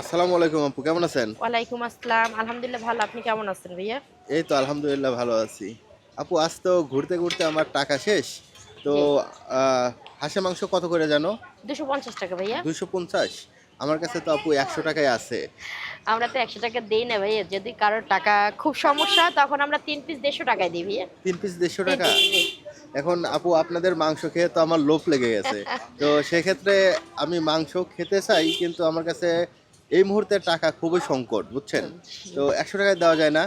আসসালামু আলাইকুম আপু কেমন আছেন? ওয়ালাইকুম আসসালাম আলহামদুলিল্লাহ ভালো আপনি কেমন আছেন ভাইয়া? এই তো আলহামদুলিল্লাহ ভালো আছি। আপু আজ তো ঘুরতে ঘুরতে আমার টাকা শেষ। তো হাঁসের মাংস কত করে জানো? দুশো পঞ্চাশ টাকা ভাইয়া। দুইশো পঞ্চাশ? আমার কাছে তো আপু একশো টাকায় আছে। আমরা তো একশো টাকা দিই না ভাইয়া যদি কারোর টাকা খুব সমস্যা তখন আমরা তিন পিস দেড়শো টাকায় দিই ভাইয়া। তিন পিস দেড়শো টাকা? এখন আপু আপনাদের মাংস খেয়ে তো আমার লোভ লেগে গেছে। তো সেক্ষেত্রে আমি মাংস খেতে চাই কিন্তু আমার কাছে এই মুহূর্তে টাকা খুবই সংকট বুঝছেন? তো একশো টাকায় দেওয়া যায় না।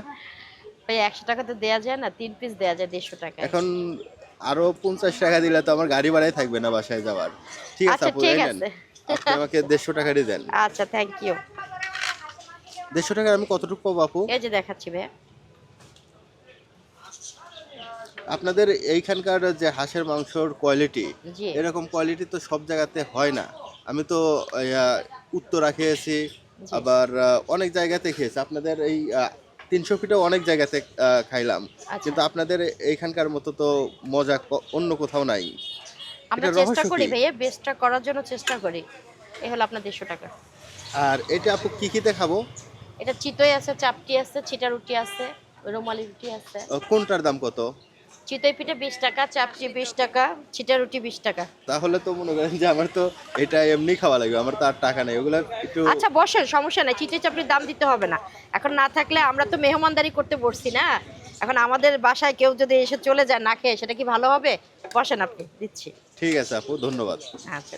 ভাইয়া একশো টাকা তো দেওয়া যায় না তিন পিস দেওয়া যায় দেড়শো টাকা এখন আরও পঞ্চাশ টাকা দিলে তো আমার গাড়ি ভাড়াই থাকবে না বাসায় যাওয়ার। ঠিক আছে আচ্ছা আপু আপনি আমাকে দেড়শো টাকারই দেন। আচ্ছা থ্যাংক ইউ দেড়শো টাকার আমি কতটুকু পাবো আপু? এই যে দেখাচ্ছি ভাইয়া। আপনাদের এইখানকার যে হাঁসের মাংসর কোয়ালিটি এরকম কোয়ালিটি তো সব জায়গাতে হয় না। আমি তো উত্তরা খেয়েছি আবার অনেক জায়গাতে খেয়েছি। আপনাদের এই তিনশো ফিটে অনেক জায়গাতে খাইলাম। আচ্ছা। কিন্তু আপনাদের এইখানকার মতো তো মজা অন্য কোথাও নাই। আমরা চেষ্টা করি ভাইয়া বেস্টটা করার জন্য চেষ্টা করি। এই হলো আপনার দেড়শো টাকা। আর এটা আপু কি কিতে খাব? এটা চিতই আছে চাপটি আছে ছিটা রুটি আছে রুমালি রুটি আছে। কোনটার দাম কত? চিতই পিঠে বিশ টাকা চাপচি বিশ টাকা ছিটা রুটি বিশ টাকা। তাহলে তো মনে করেন যে আমার তো এটা এমনি খাওয়া লাগবে আমার তো আর টাকা নেই ওগুলো একটু আচ্ছা বসেন সমস্যা নাই চিতই চাপড়ির দাম দিতে হবে না। এখন না থাকলে আমরা তো মেহমানদারি করতে বসছি না। এখন আমাদের বাসায় কেউ যদি এসে চলে যায় না খেয়ে সেটা কি ভালো হবে? বসেন আপনি দিচ্ছি। ঠিক আছে আপু ধন্যবাদ। আচ্ছা